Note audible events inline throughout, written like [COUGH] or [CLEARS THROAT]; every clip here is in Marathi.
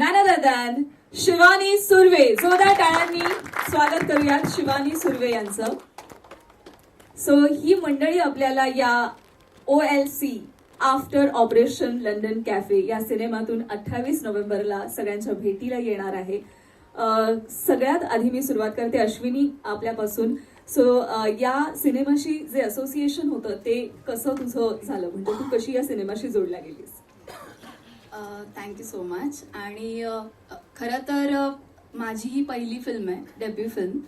none other than Shivani Surve. जोरदार टाळ्यांनी स्वागत करूयात शिवानी सुर्वे यांचं. सो ही मंडळी आपल्याला या O L C after operation London cafe या सिनेमातून अठ्ठावीस नोव्हेंबरला सगळ्यांच्या भेटीला येणार आहे. सगळ्यात आधी मी सुरुवात करते. अश्विनी आपल्यापासून. सो या सिनेमाशी जे असोसिएशन होतं ते कसं तुझं झालं? म्हणजे तू कशी या सिनेमाशी जोडल्या गेलीस? थँक्यू सो मच आणि खरं तर माझी ही पहिली फिल्म आहे डेब्यू फिल्म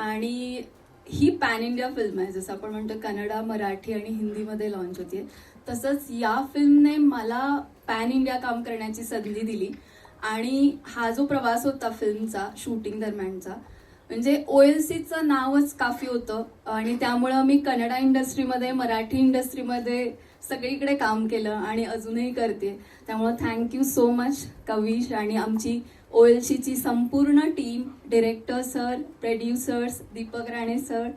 आणि ही पॅन इंडिया फिल्म आहे जसं आपण म्हणतो कन्नडा मराठी आणि हिंदीमध्ये लॉन्च होते तसंच या फिल्मने मला पॅन इंडिया काम करण्याची संधी दिली. आणि हा जो प्रवास होता फिल्मचा शूटिंग दरम्यानचा म्हणजे ओ एल सीचं नावच काफी होतं. आणि त्यामुळं मी कन्नडा इंडस्ट्रीमध्ये मराठी इंडस्ट्रीमध्ये सगळीकडे काम केलं आणि अजूनही करते. त्यामुळं थँक्यू सो मच कविश आणि आमची ओएलशीची संपूर्ण team director sir producers Deepak Rane sir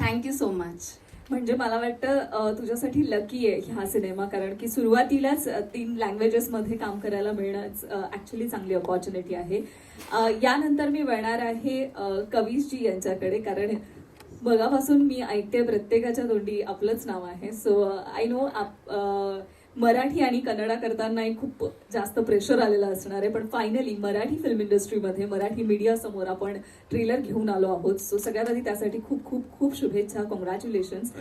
thank you so much म्हणजे मला वाटतं तुझ्यासाठी लकी आहे हा सिनेमा कारण की सुरुवातीलाच तीन लँग्वेजेसमध्ये काम करायला मिळणं ॲक्च्युली चांगली अपॉर्च्युनिटी आहे. यानंतर मी वळणार आहे कवीशजी यांच्याकडे कारण मगापासून मी ऐकते प्रत्येकाच्या तोंडी आपलंच नाव आहे. सो आय नो मराठी आणि कन्नडा करताना एक खूप जास्त प्रेशर आलेलं असणार आहे. पण फायनली मराठी फिल्म इंडस्ट्रीमध्ये मराठी मीडिया समोर आपण ट्रेलर घेऊन आलो आहोत. सो सगळ्यात आधी त्यासाठी खूप खूप खूप शुभेच्छा कॉंग्रॅच्युलेशन्स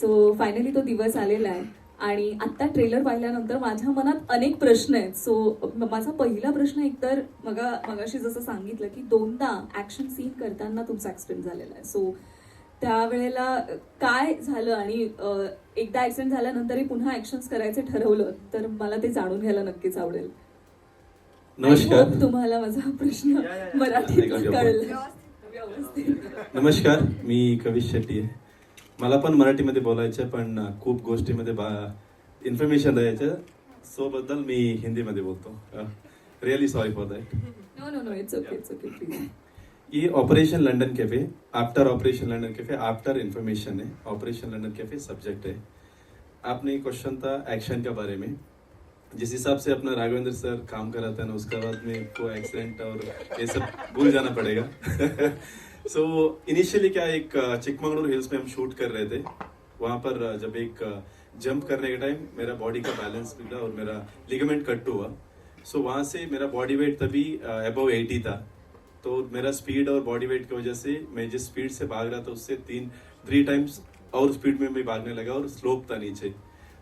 सो फायनली तो दिवस आलेला आहे. आणि आत्ता ट्रेलर पाहिल्यानंतर माझ्या मनात अनेक प्रश्न आहेत. सो माझा पहिला प्रश्न एकतर मगा मगाशी जसं सांगितलं की दोनदा ऍक्शन सीन करताना तुमचा ऍक्सिडेंट झालेला आहे. सो त्यावेळेला काय झालं आणि एकदा ऍक्सिडेंट झाल्यानंतरही पुन्हा ऍक्शन्स करायचे ठरवलं तर मला ते जाणून घ्यायला नक्कीच आवडेल. नमस्कार. तुम्हाला माझा प्रश्न मराठीत कळला. व्यवस्थित. नमस्कार मी कविश शेट्टी. आहे मला पण मराठीमध्ये बोलायचं पण खूप गोष्टीमध्ये बा इन्फॉर्मेशन द्यायचं. सो बद्दल मी हिंदीमध्ये बोलतो. Really sorry for that no no no it's okay it's okay please ये operation London cafe after operation London cafe after information है ऑपरेशन लंदन कैफ़े सब्जेक्ट है। आपने क्वेश्चन था एक्शन के बारे में। जिस हिसाब से अपना राघवेंद्र सर काम कर रहा था ना उसके बाद में को एक्सीडेंट और ये सब भूल जाना पड़ेगा। [LAUGHS] सो इनिशियली क्या एक अ, चिकमंगलुरु हिल्स में हम शूट कर रहे थे। वहाँ पर जब एक जंप करने के टाइम मेरा बॉडी का बैलेंस बिगड़ा और मेरा लिगामेंट कट हुआ। सो वहाँ से मेरा बॉडी वेट तभी अबव एटी था। तो मेरा स्पीड और बॉडी वेट की वजह से मैं जिस स्पीड से भाग रहा था उससे तीन थ्री टाइम्स और स्पीड में मैं भागने लगा और स्लोप था नीचे।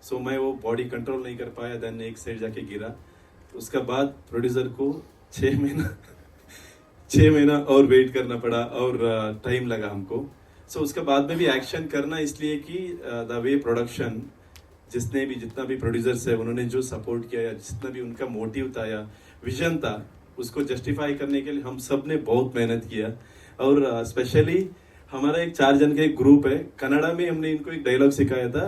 सो so, मैं वो बॉडी कंट्रोल नहीं कर पाया देन एक साइड जाके गिरा। उसका बाद प्रोड्यूसर को छः महीना छः महीना और वेट करना पड़ा और टाइम लगा हमको। सो so, उसके बाद में भी एक्शन करना इसलिए कि द वे प्रोडक्शन जिसने भी जितना भी प्रोड्यूसर्स है उन्होंने जो सपोर्ट किया या जितना भी उनका मोटिव था या विजन था उसको जस्टिफाई करने के लिए हम सबने बहुत मेहनत किया। और स्पेशली हमारा एक चार जन का एक ग्रुप है। कनाडा में हमने इनको एक डायलॉग सिखाया था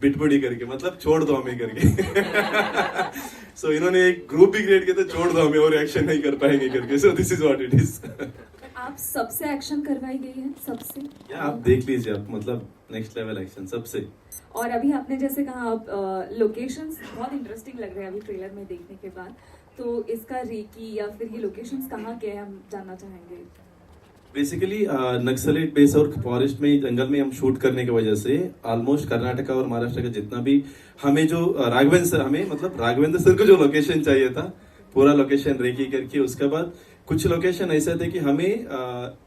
बिटबुड़ी करके मतलब छोड़ दो हमें करके। सो [LAUGHS] so, इन्होंने एक ग्रुप भी क्रिएट किया था छोड़ दो हमें और एक्शन नहीं कर पाएँगे करके। So this is what it is आप सबसे एक्शन करवाई गई है सबसे? या आप देख लीजिए आप मतलब नेक्स्ट लेवल एक्शन सबसे। और अभी आपने जैसे कहा आप लोकेशंस बहुत इंटरेस्टिंग लग रहे हैं अभी ट्रेलर में देखने के बाद। तो इसका रेकी या फिर ये लोकेशंस कहाँ के हम जानना चाहेंगे? बेसिकली नक्सलेट बेस और फॉरेस्ट में जंगल में हम शूट करने की वजह से ऑलमोस्ट कर्नाटका और महाराष्ट्र का जितना भी हमें जो राघवेंद्र सर हमें मतलब राघवेंद्र सर को जो लोकेशन चाहिए था, पूरा लोकेशन रेकी करके, उसके बाद कुछ लोकेशन ऐसे थे कि हमें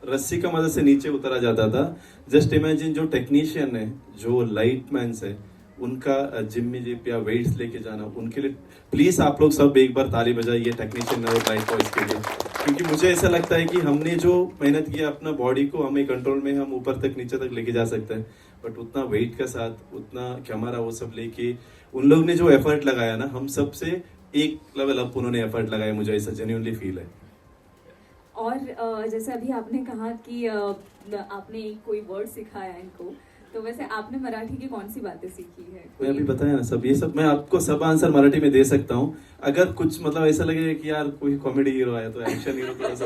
रस्सी का मदद से नीचे उतरा जाता था। जस्ट इमेजिन जो टेक्नीशियन है, जो लाइट मैंस है उनका जिम में जिप या वेट्स लेके जाना, उनके लिए प्लीज़ आप लोग सब एक बार ताली बजाइए टेक्नीशियन और लाइट बॉयज़ के लिए। क्योंकि मुझे ऐसा लगता है कि हमने जो मेहनत किया अपना बॉडी को, हमें कंट्रोल में हम ऊपर तक, नीचे तक लेके जा सकते हैं। बट उतना वेट का साथ, उतना कैमरा वो सब लेके, उन लोग ने जो एफर्ट लगाया ना, हम सबसे एक लेवल अप उन्होंने एफर्ट लगाया, मुझे ऐसा जेन्यूनली फील है। और जैसे अभी आपने कहा कि आपने कोई वर्ड सिखाया इनको तो वैसे आपने मराठी की कौन सी बातें सीखी है? मैं अभी बताया ना सब ये सब मैं आपको सब आंसर मराठी में दे सकता हूँ। अगर कुछ मतलब ऐसा लगे कि यार कोई कॉमेडी हीरो आया तो एक्शन हीरो थोड़ा सा।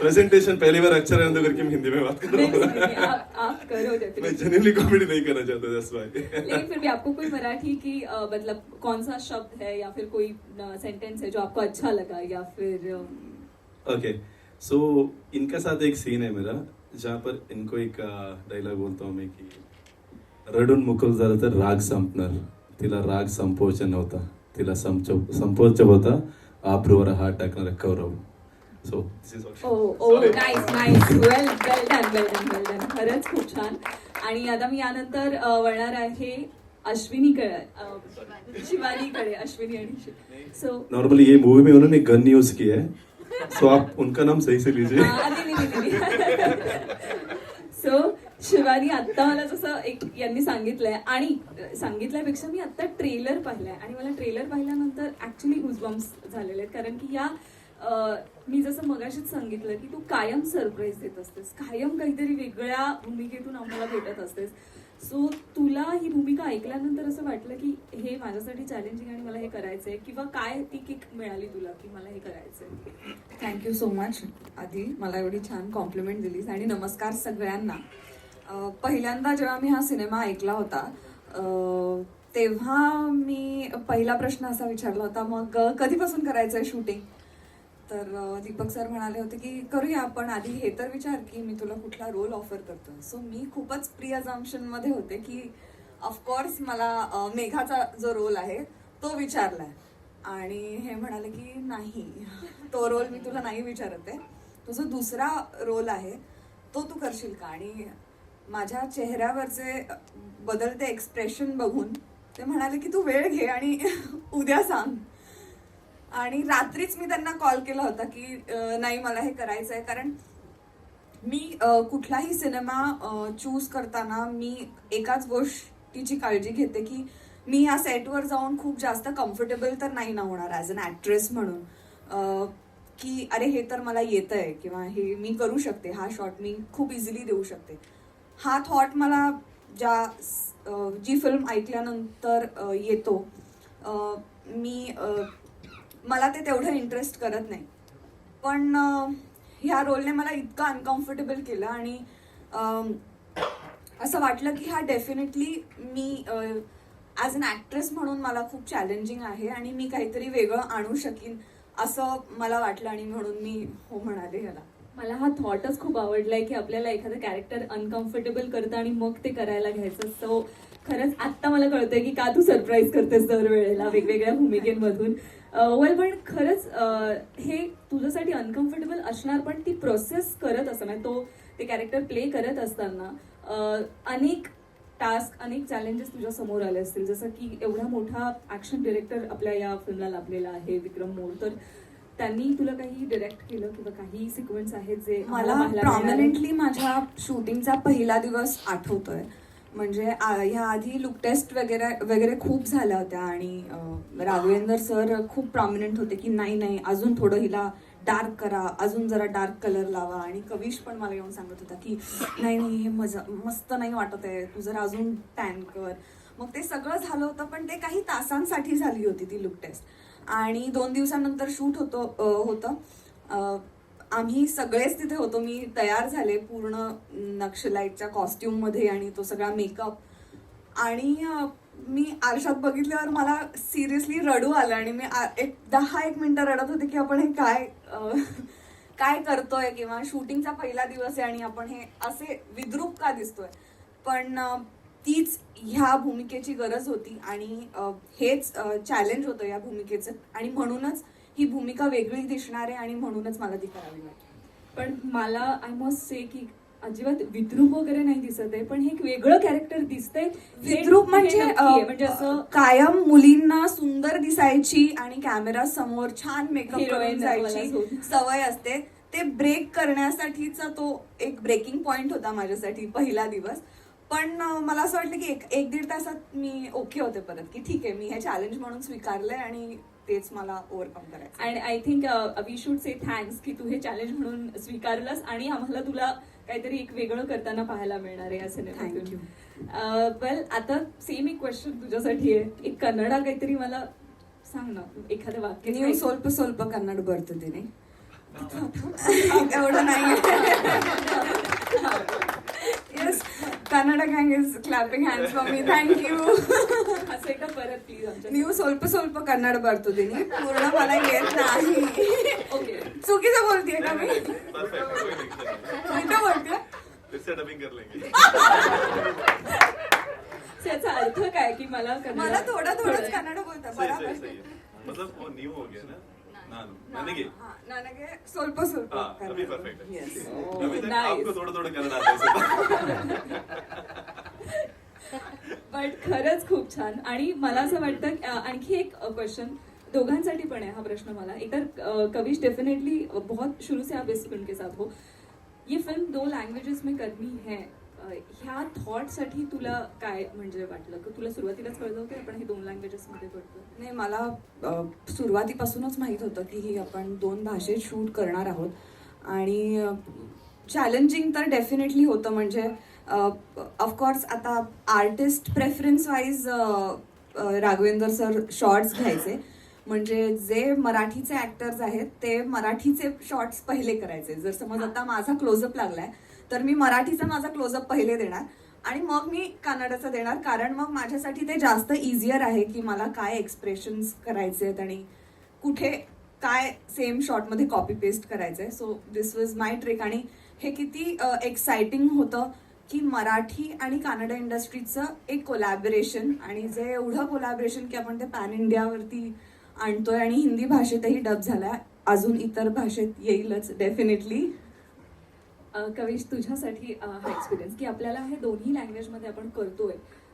प्रेजेंटेशन पहली बार अक्षर आनंद करके मैं हिंदी में बात कर रहा हूँ। आप आप करो मैं जेन्युइनली कॉमेडी नहीं करना चाहता व्हाई लेकिन फिर भी आपको कोई मराठी की मतलब कौन सा शब्द है या फिर कोई सेंटेंस है जो आपको अच्छा लगा या फिर ओके सो इनका साथ एक सीन है मेरा जहाँ पर इनको एक डायलॉग बोलता हूँ मैं कि रडून मुकल झालं तर राग संपणार. तिला राग संपवायचा नव्हता. तिला संप संपवायचा होता. आब्रूवर हात टाकणारा कौरव. सो वेल डन खरंच खूप छान. आणि आता मी यानंतर वळणार आहे अश्विनीकडे. अ, शिवानीकडे अश्विनी आणि सो नॉर्मली ये मूवी में उन्होंने गन यूज किया है सो आप उनका नाम सही से लीजिए. सो [LAUGHS] शिवानी आत्ता मला जसं एक यांनी सांगितलंय आणि सांगितल्यापेक्षा मी आत्ता ट्रेलर पाहिलाय. आणि मला ट्रेलर पाहिल्यानंतर ऍक्च्युली गुजबम्स झालेले आहेत. कारण की या मी जसं मगाशीच सांगितलं की तू कायम सरप्राईज देत असतेस. कायम काहीतरी वेगळ्या भूमिकेतून आम्हाला भेटत असतेस. सो तुला ही भूमिका ऐकल्यानंतर असं वाटलं की हे माझ्यासाठी चॅलेंजिंग आणि मला हे करायचंय? किंवा काय ती किक मिळाली तुला की मला हे करायचंय? थँक्यू सो मच आधी. मला एवढी छान कॉम्प्लिमेंट दिलीस. आणि नमस्कार सगळ्यांना. पहिल्यांदा जेव्हा मी हा सिनेमा ऐकला होता तेव्हा मी पहिला प्रश्न असा विचारला होता मग कधीपासून करायचं आहे शूटिंग तर दीपक सर म्हणाले होते की करूया आपण आधी हे तर विचार की मी तुला कुठला रोल ऑफर करतो. सो मी खूपच प्रियमध्ये होते की ऑफकोर्स मला मेघाचा जो रोल आहे तो विचारलाय. आणि हे म्हणाले की नाही तो रोल मी तुला नाही विचारत आहे. तुझा दुसरा रोल आहे तो तू करशील का? आणि माझ्या चेहऱ्यावरचे बदलते एक्सप्रेशन बघून ते म्हणाले की तू वेळ घे आणि [LAUGHS] उद्या सांग. आणि रात्रीच मी त्यांना कॉल केला होता की नाही मला हे करायचं आहे कारण मी कुठलाही सिनेमा चूज करताना मी एकाच गोष्टीची काळजी घेते की मी या सेटवर जाऊन खूप जास्त कम्फर्टेबल तर नाही ना होणार ॲज अन ॲक्ट्रेस म्हणून. की अरे हे तर मला येतं आहे किंवा हे मी करू शकते. हा शॉट मी खूप इझिली देऊ शकते. हा थॉट मला ज्या जी फिल्म ऐकल्यानंतर येतो. मी मला ते तेवढं इंटरेस्ट करत नाही. पण ह्या रोलने मला इतकं अनकम्फर्टेबल केलं आणि असं वाटलं की हा डेफिनेटली मी ॲज अन ॲक्ट्रेस म्हणून मला खूप चॅलेंजिंग आहे आणि मी काहीतरी वेगळं आणू शकीन असं मला वाटलं आणि म्हणून मी हो म्हणाले ह्याला. मला हा थॉटच खूप आवडलाय की आपल्याला एखादं कॅरेक्टर अनकम्फर्टेबल करतं आणि मग ते करायला घ्यायचं. सो खरंच आत्ता मला कळतंय की का तू सरप्राईज करतेस दरवेळेला वेगवेगळ्या भूमिकेमधून. वेल पण खरंच हे तुझ्यासाठी अनकम्फर्टेबल असणार पण ती प्रोसेस म्हणजे करत असताना तो ते कॅरेक्टर प्ले करत असताना अनेक टास्क अनेक चॅलेंजेस तुझ्या समोर आले असतील. जसं की एवढा मोठा ऍक्शन डिरेक्टर आपल्या या फिल्मला लाभलेला आहे विक्रम मोर. तर त्यांनी तुला काही डिरेक्ट केलं किंवा काही सिक्वेन्स आहेत जे मला? प्रॉमिनंटली माझ्या शूटिंगचा पहिला दिवस आठवतोय. म्हणजे ह्या आधी लुक टेस्ट वगैरे वगैरे खूप झाल्या होत्या आणि राघवेंद्र सर खूप प्रॉमिनंट होते की नाही नाही अजून थोडं हिला डार्क करा अजून जरा डार्क कलर लावा. आणि कविश पण मला येऊन सांगत होता की नाही नाही हे मजा मस्त नाही वाटत आहे. तू जरा अजून टॅन कर. मग ते सगळं झालं होतं पण ते काही तासांसाठी झाली होती ती लुक टेस्ट आणि दोन दिवसानंतर शूट होतो होतं. आम्ही सगळेच तिथे होतो. मी तयार झाले पूर्ण नक्षलाईटच्या कॉस्ट्युममध्ये आणि तो सगळा मेकअप. आणि मी आरशात बघितल्यावर मला सिरियसली रडू आलं आणि मी एक दहा एक मिनटं रडत होते की आपण हे काय काय करतोय किंवा शूटिंगचा पहिला दिवस आहे आणि आपण हे असे विद्रूप का दिसतोय. पण तीच ह्या भूमिकेची गरज होती आणि हेच चॅलेंज होतं या भूमिकेचं. आणि म्हणूनच ही भूमिका वेगळी दिसणार आहे आणि म्हणूनच मला ती करावी लागली. पण मला आय मस्ट से की अजिबात विद्रूप वगैरे नाही दिसत आहे पण हे एक वेगळं कॅरेक्टर दिसतंय. विद्रूप म्हणजे म्हणजे असं कायम मुलींना सुंदर दिसायची आणि कॅमेरा समोर छान मेकअप करून जायची सवय असते. ते ब्रेक करण्यासाठीचा तो एक ब्रेकिंग पॉइंट होता माझ्यासाठी पहिला दिवस. पण मला असं वाटलं की एक एक दीड तासात मी ओके होते परत की ठीक आहे मी हे चॅलेंज म्हणून स्वीकारलंय आणि तेच मला ओव्हरकम करायचं and I think we should say thanks की तू हे चॅलेंज म्हणून स्वीकारलंस आणि आम्हाला तुला काहीतरी एक वेगळं करताना पाहायला मिळणार आहे असं थँक्यू वेल आता सेम एक क्वेश्चन तुझ्यासाठी आहे. एक कन्नडा काहीतरी मला सांग ना एखादं वाक्य नाही स्वल्प स्वल्प कन्नड बरतो तिने. [LAUGHS] एवढं नाही [LAUGHS] [LAUGHS] Kannada gang is clapping hands for me thank you ಅಸೇಕ परत प्लीज आमच्या ನೀವು ಸ್ವಲ್ಪ ಸ್ವಲ್ಪ ಕನ್ನಡ ಬರ್ತಿದ್ದೀನಿ पूर्ण मला येत नाही. चुकीचं बोलतेय का मी? अर्थ काय की मला कन्नड- मला थोडं कन्नड बोलतात. बरोबर. मतलब न्यू हो गया ना? नानु ನನಗೆ ಹಾ, ನನಗೆ ಸ್ವಲ್ಪ ಸ್ವಲ್ಪ हाँ अभी ಕನ್ನಡ. परफेक्ट है Yes. अभी तक nice. आपको थोड़ा थोड़ा करना आता है बट [LAUGHS] खरंच खूप छान आणि मला असं वाटतं की, अं, आणखी एक क्वेश्चन दोघांसाठी पण आहे हा प्रश्न मला एकतर अं, कविश डेफिनेटली बहुत शुरू से आप इस फिल्म के साथ हो ये फिल्म दो लँग्वेजेस में करनी है अं, ह्या थॉटसाठी तुला काय म्हणजे वाटलं? की तुला सुरुवातीलाच कळलं की आपण हे दोन लँग्वेजेस मध्ये करतो नाही मला सुरुवातीपासूनच माहीत होतं की ही आपण दोन भाषेत शूट करणार आहोत. आणि चॅलेंजिंग तर डेफिनेटली होतं. म्हणजे ऑफकोर्स आता artist preference wise Raghavendra sir shots घ्यायचे. म्हणजे जे मराठीचे ॲक्टर्स आहेत ते मराठीचे शॉर्ट्स पहिले करायचे. जर समज आता माझा क्लोजअप लागलाय तर मी मराठीचा माझा क्लोजअप पहिले देणार. आणि मग मी कानडाचं देणार. कारण मग माझ्यासाठी ते जास्त इझियर आहे की मला काय एक्सप्रेशन्स करायचे आहेत आणि कुठे काय सेम शॉटमध्ये कॉपी पेस्ट करायचं आहे so this was my trick आणि हे किती एक्साइटिंग होतं की मराठी आणि कानडा इंडस्ट्रीचं एक कोलॅबरेशन आणि जे एवढं कोलॅबरेशन की आपण ते पॅन इंडियावरती आणतोय आणि हिंदी भाषेतही डब झाला अजून इतर भाषेत येईलच डेफिनेटली कविश तुझ्यासाठी हा एक्सपिरियन्स की आपल्याला हे दोन्ही लँग्वेजमध्ये आपण करतोय.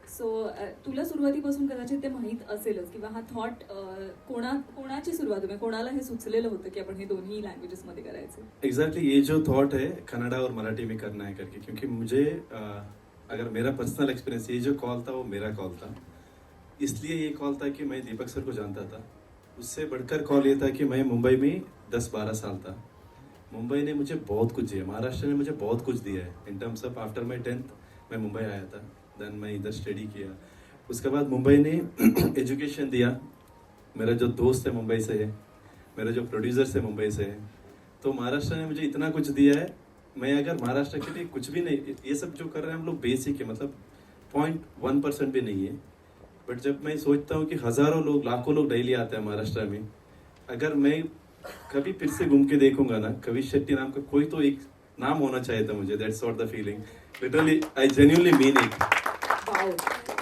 सो तुला सुरुवातीपासून कदाचित ते माहीत असेलच किंवा हा थॉट कोणा कोणाची सुरुवात म्हणजे कोणाला हे सुचलेलं होतं की आपण हे दोन्ही लँग्वेजेसमध्ये करायचं? एक्झॅक्टली ये जो थॉट है कन्नड़ा और मराठी में करना है करके क्योंकि मुझे अगर मेरा पर्सनल एक्सपीरियंस ये जो कॉल था वो मेरा कॉल था। इसलिए ये कॉल था कि मैं दीपक सर को जानता था। उससे बढ़कर कॉल ये था कि मैं मुंबई में दस बारह साल था। मुंबई ने मुझे बहुत कुछ दिया महाराष्ट्र ने मुझे बहुत कुछ दिया है। In terms of after my tenth मैं मुंबई आया था। देन मैं इधर स्टडी किया। उसके बाद मुंबई ने [CLEARS THROAT] एजुकेशन दिया। मेरा जो दोस्त है मुंबई से है, मेरा जो प्रोड्यूसर है मुंबई से है। तो महाराष्ट्र ने मुझे इतना कुछ दिया है। मैं अगर महाराष्ट्र के लिए कुछ भी नहीं, ये सब जो कर रहे हैं हम लोग बेसिक है मतलब पॉइंट वन परसेंट भी नहीं है। बट जब मैं सोचता हूँ कि हज़ारों लोग, लाखों लोग डेली आते हैं महाराष्ट्र में, अगर मैं कभी फिर से घूम के देखूंगा ना। कवि शेट्टी नाम का कोई तो एक नाम होना चाहिए था मुझे that's what the feeling literally I genuinely mean it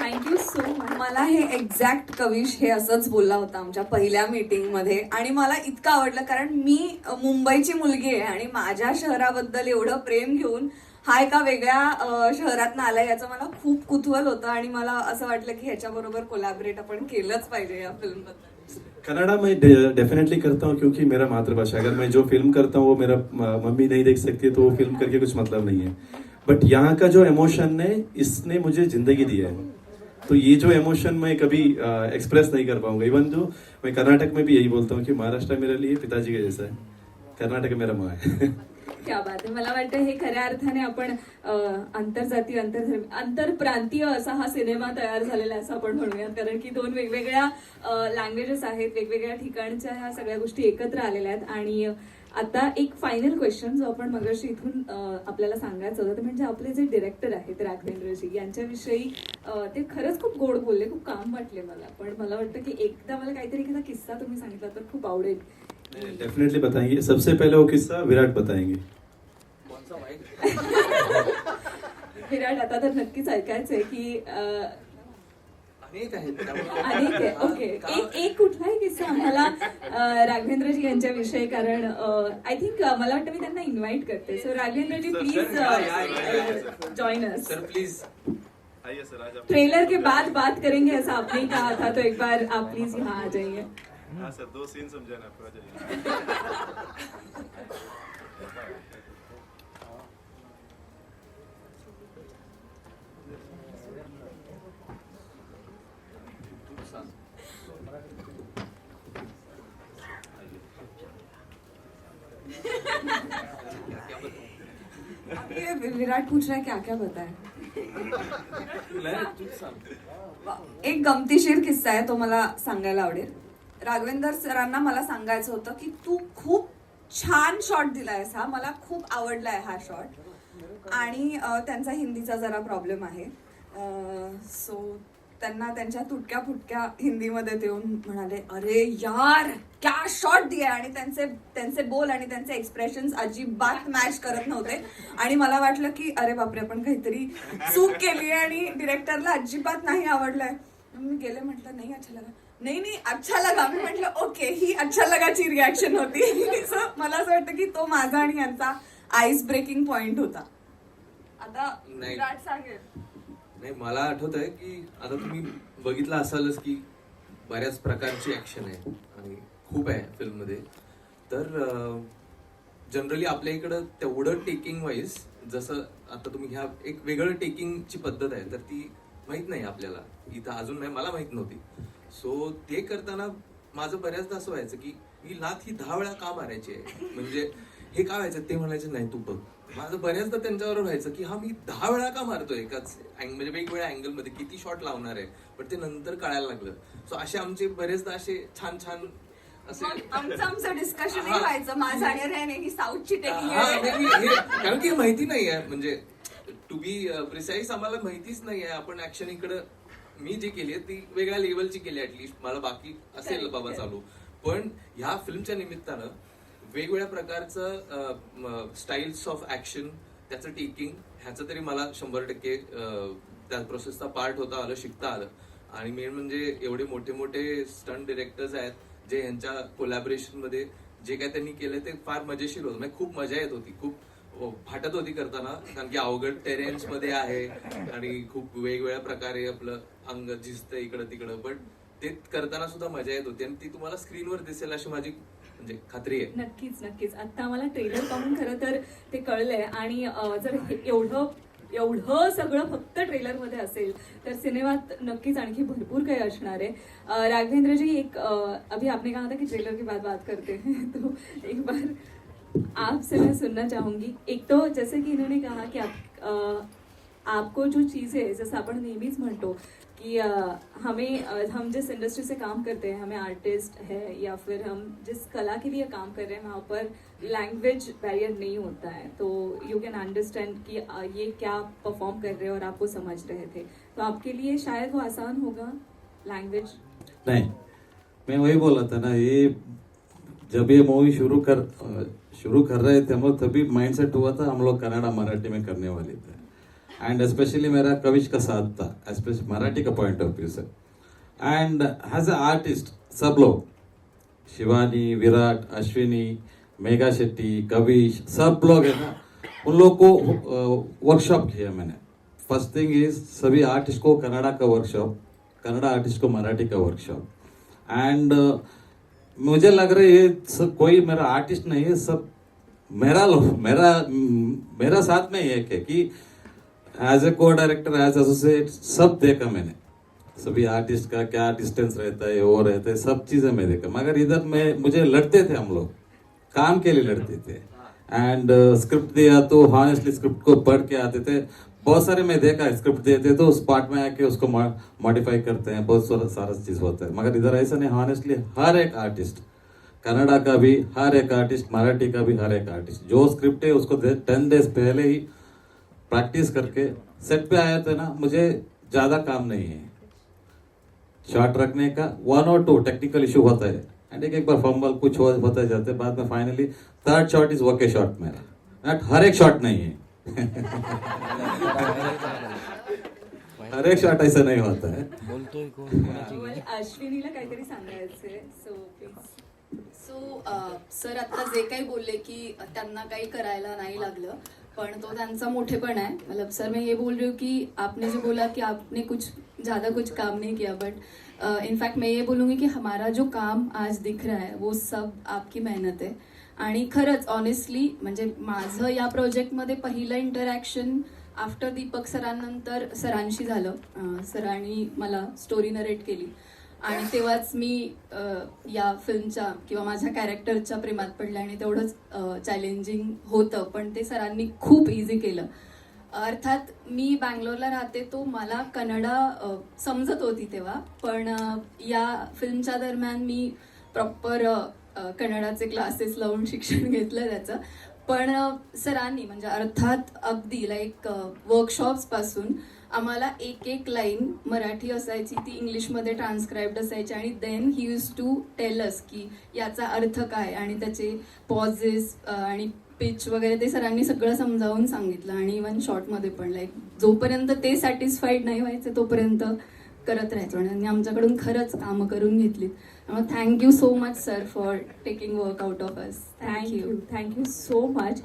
thank you so much मला हे एक्झॅक्ट कविश हे असंच बोलला होता आमच्या पहिल्या मीटिंगमध्ये. आणि मला इतकं आवडलं कारण मी मुंबईची मुलगी आहे आणि माझ्या शहराबद्दल एवढं प्रेम घेऊन हा एका वेगळ्या शहरातनं आला याचं मला खूप कुतूहल होतं आणि मला असं वाटलं की ह्याच्याबरोबर कोलॅबरेट आपण केलंच पाहिजे या फिल्म कन्नड़ा मैं डेफिनेटली करता हूँ क्योंकि मेरा मातृभाषा, अगर मैं जो फ़िल्म करता हूँ वो मेरा मम्मी नहीं देख सकती तो वो फ़िल्म करके कुछ मतलब नहीं है। बट यहाँ का जो इमोशन है इसने मुझे ज़िंदगी दी है। तो ये जो इमोशन मैं कभी एक्सप्रेस नहीं कर पाऊँगा। इवन जो मैं कर्नाटक में भी यही बोलता हूँ कि महाराष्ट्र मेरे लिए पिताजी के जैसा है, कर्नाटक मेरा माँ है। [LAUGHS] क्या बात आहे. मला वाटतं हे खऱ्या अर्थाने आपण आंतरजातीय आंतरधर्मी आंतरप्रांतीय असा हा सिनेमा तयार झालेला आहे असं आपण म्हणूयात. कारण की दोन वेगवेगळ्या लँग्वेजेस आहेत वेगवेगळ्या ठिकाणच्या ह्या सगळ्या गोष्टी एकत्र आलेल्या आहेत. आणि आता एक फायनल क्वेश्चन जो आपण मगाशी इथून आपल्याला सांगायचं होतं म्हणजे आपले जे डिरेक्टर आहेत राघवेंद्रजी यांच्याविषयी ते खरंच खूप गोड बोलले खूप काम वाटले मला. पण मला वाटतं की एकदा मला काहीतरी एखादा किस्सा तुम्ही सांगितला तर खूप आवडेल. डेफिनेटली बताएँगे। सबसे पहले वो किस्सा विराट बताएँगे। विराट आता तर नक्कीच ऐकायचंय की अं, अनेक आहेत. त्यामुळे- अनेक आहे. ओके. एक एक कुठलाही किस्सा? आम्हाला अं, राघवेंद्रजी यांच्याविषयी कारण आय थिंक मला वाटतं मी त्यांना इन्व्हाइट करते. So Raghavendraji Sir, please. Join us sir please आइए सर आज ट्रेलर के बाद बात करेंगे ऐसा आपने ही कहा था तो एक बार आप प्लीज़ यहाँ आ जाइए। हाँ सर दो सीन समझाना पूरा विराट पूछ रहा है क्या क्या बताय एक गमतीशीर किस्सा है तो मला सांगायला आवडेल. राघवेंद्र सरांना मला सांगायचं होतं की तू खूप छान शॉट दिलायस हा. मला खूप आवडलाय हा शॉट आणि त्यांचा हिंदीचा जरा प्रॉब्लेम आहे. सो त्यांना त्यांच्या तुटक्या फुटक्या हिंदीमध्ये देऊन म्हणाले अरे यार क्या शॉट दिया आणि त्यांचे त्यांचे बोल आणि त्यांचे एक्सप्रेशन अजिबात मॅच करत नव्हते. आणि मला वाटलं की अरे बापरे आपण काहीतरी चूक केली आणि डिरेक्टरला अजिबात नाही आवडलंय. मी गेले म्हटलं नाही अच्छा लगा. नाही नाही अच्छा लगा. मी म्हटलं ओके ही अच्छा लगाची रिॲक्शन होती. [LAUGHS] So, मला असं वाटतं की तो माझा आणि यांचा आईस ब्रेकिंग पॉइंट होता. आता नाही. विराट सांगेल. नाही मला आठवत आहे की आता तुम्ही बघितलं असालच की बऱ्याच प्रकारची ऍक्शन आहे आणि खूप आहे फिल्ममध्ये तर जनरली आपल्या इकडं तेवढं टेकिंग वाईज जसं आता तुम्ही ह्या एक वेगळं टेकिंगची पद्धत आहे तर ती माहीत नाही आपल्याला. इथं अजून नाही मला माहीत नव्हती. सो ते करताना माझं बऱ्याचदा असं व्हायचं की ही लाथ ही दहा वेळा का मारायची आहे? म्हणजे हे का व्हायचं? ते म्हणायचे नाही तू बघ. माझं बऱ्याचदा त्यांच्यावर व्हायचं की हा मी दहा वेळा का मारतोय? एकाच म्हणजे वेगवेगळ्या अँगलमध्ये किती शॉट लावणार आहे? पण ते नंतर कळायला लागलं. सो असे आमचे बरेचदा असे छान छान असे मग आमचं आमचं डिस्कशनही. व्हायचं. माझं आणि रेने साऊथची कारण की माहिती नाही आहे म्हणजे टू बी प्रिसाईज आम्हाला माहितीच नाही आहे आपण ऍक्शन इकडं मी जी केली आहे ती वेगळ्या लेवलची केली ऍटलिस्ट मला बाकी असेल बाबा. चालू. पण ह्या फिल्मच्या निमित्तानं वेगवेगळ्या प्रकारचं स्टाईल्स ऑफ ऍक्शन त्याचं टेकिंग ह्याचं तरी मला शंभर टक्के त्या प्रोसेसचा पार्ट होता आलं शिकता आलं. आणि मेन म्हणजे एवढे मोठे मोठे स्टंट डिरेक्टर्स आहेत जे यांच्या कोलॅबरेशनमध्ये जे काय त्यांनी केलं ते फार मजेशीर होतं. म्हणजे खूप मजा येत होती. खूप हो, फाटत होती करताना कारण की अवघड टेरेन्समध्ये आहे आणि खूप वेगवेगळ्या प्रकारे आपलं अंग झिजतं इकडं तिकडं. बट ते करताना सुद्धा मजा येत होती आणि ती तुम्हाला स्क्रीनवर दिसेल अशी माझी म्हणजे खात्री आहे. नक्कीच नक्कीच. आता मला ट्रेलर पाहून खरं तर ते कळलंय आणि जर एवढं एवढं सगळं फक्त ट्रेलरमध्ये असेल तर सिनेमात नक्कीच आणखी भरपूर काही असणार आहे. राघवेंद्रजी एक अभी आपने कहा था की ट्रेलर की बात बात करते हैं [LAUGHS] तो एक बार आपसे मैं सुनना चाहूँगी। एक तो जैसे कि इन्होंने कहा कि आप आपको जो चीज़ें जैसे अपन नेहमीच म्हणतो कि अ, हमें हम जिस इंडस्ट्री से काम करते हैं हमें आर्टिस्ट है या फिर हम जिस कला के लिए काम कर रहे हैं वहाँ पर लैंग्वेज बैरियर नहीं होता है। तो यू कैन अंडरस्टैंड कि ये क्या परफॉर्म कर रहे हैं और आप वो समझ रहे थे। तो आपके लिए शायद वो आसान होगा लैंग्वेज नहीं मैं वही बोला था ना ये जब ये मूवी शुरू कर शुरू कर रहे थे हम लोग तभी माइंड सेट हुआ था हम लोग कन्नड़ा मराठी में करने वाले थे। एंड स्पेशली मेरा कविश का साथ था स्पेशली मराठी का पॉइंट ऑफ व्यू से। एंड एज अ आर्टिस्ट सब लोग शिवानी विराट अश्विनी मेघा शेट्टी कविश सब लोग है ना उन लोग को वर्कशॉप किया मैंने। फर्स्ट थिंग इज सभी आर्टिस्ट को कन्नड़ा का वर्कशॉप कन्नड़ा आर्टिस्ट को मराठी का वर्कशॉप एंड मुझे लग रहा है ये सब कोई मेरा आर्टिस्ट नहीं है, सब मेरा मेरा मेरा साथ में एक है कि एज ए को डायरेक्टर एज एसोसिएट सब देखा मैंने। सभी आर्टिस्ट का क्या डिस्टेंस रहता है, वो रहता है, सब चीज़ें मैं देखा। मगर इधर मैं, मुझे लड़ते थे हम लोग, काम के लिए लड़ते थे। एंड स्क्रिप्ट दिया तो हॉनेस्टली स्क्रिप्ट को पढ़ के आते थे। बहुत सारे मैं देखा स्क्रिप्ट देते तो उस पार्ट में आके उसको मॉडिफाई करते हैं, बहुत सारा सारा चीज़ होता है। मगर इधर ऐसा नहीं हॉनेस्टली हर एक आर्टिस्ट कनाडा का भी, हर एक आर्टिस्ट मराठी का भी हर एक आर्टिस्ट जो स्क्रिप्ट है, उसको टेन डेज़ पहले ही प्रैक्टिस करके सेट पे आया था ना, मुझे ज़्यादा काम नहीं है। शॉट रखने का वन और टू टेक्निकल इशू होता है। एंड एक एक बार फंबल कुछ होता जाते बाद में finally third shot is okay shot मेरा। हर एक शॉट नहीं है। हर एक शॉट ऐसा नहीं होता है। बोलतोय [LAUGHS] अश्विनीला काहीतरी सांगायचंय सो प्लीज सो सर आता जे काही बोलले की त्यांना काही करायला नाही लागलं पण तो त्यांचा मोठेपण आहे. मतलब सर मैं ये बोल रही हूँ कि आपने जो बोला कि आपने कुछ ज़्यादा कुछ काम नहीं किया बट इनफैक्ट मैं ये बोलूँगी कि हमारा जो काम आज दिख रहा है वो सब आपकी मेहनत आहे आणि खरंच ऑनेस्टली म्हणजे माझं या प्रोजेक्टमध्ये पहिलं इंटरॅक्शन आफ्टर दीपक सरांनंतर सरांशी झालं. सरांनी मला स्टोरी नरेट केली. आणि तेव्हाच मी या फिल्मच्या किंवा माझ्या कॅरेक्टरच्या प्रेमात पडले आणि तेवढंच चॅलेंजिंग होतं. पण ते सरांनी खूप इझी केलं. अर्थात मी बँगलोरला राहते तो मला कन्नडा समजत होती तेव्हा. पण या फिल्मच्या दरम्यान मी प्रॉपर कन्नडाचे क्लासेस लावून शिक्षण घेतलं त्याचं. पण सरांनी म्हणजे अर्थात अगदी लाईक वर्कशॉप्सपासून आम्हाला एक एक लाईन मराठी असायची ती इंग्लिशमध्ये ट्रान्सक्राईब्ड असायची आणि then he use to tells की याचा अर्थ काय आणि त्याचे पॉझेस आणि पिच वगैरे ते सरांनी सगळं समजावून सांगितलं. आणि इवन शॉर्टमध्ये पण लाईक जोपर्यंत ते सॅटिस्फाईड नाही व्हायचे तोपर्यंत करत राहायचो. आणि आमच्याकडून खरंच कामं करून Uh, thank you so much, sir, for taking work out of us. Thank, thank you. you. Thank you so much.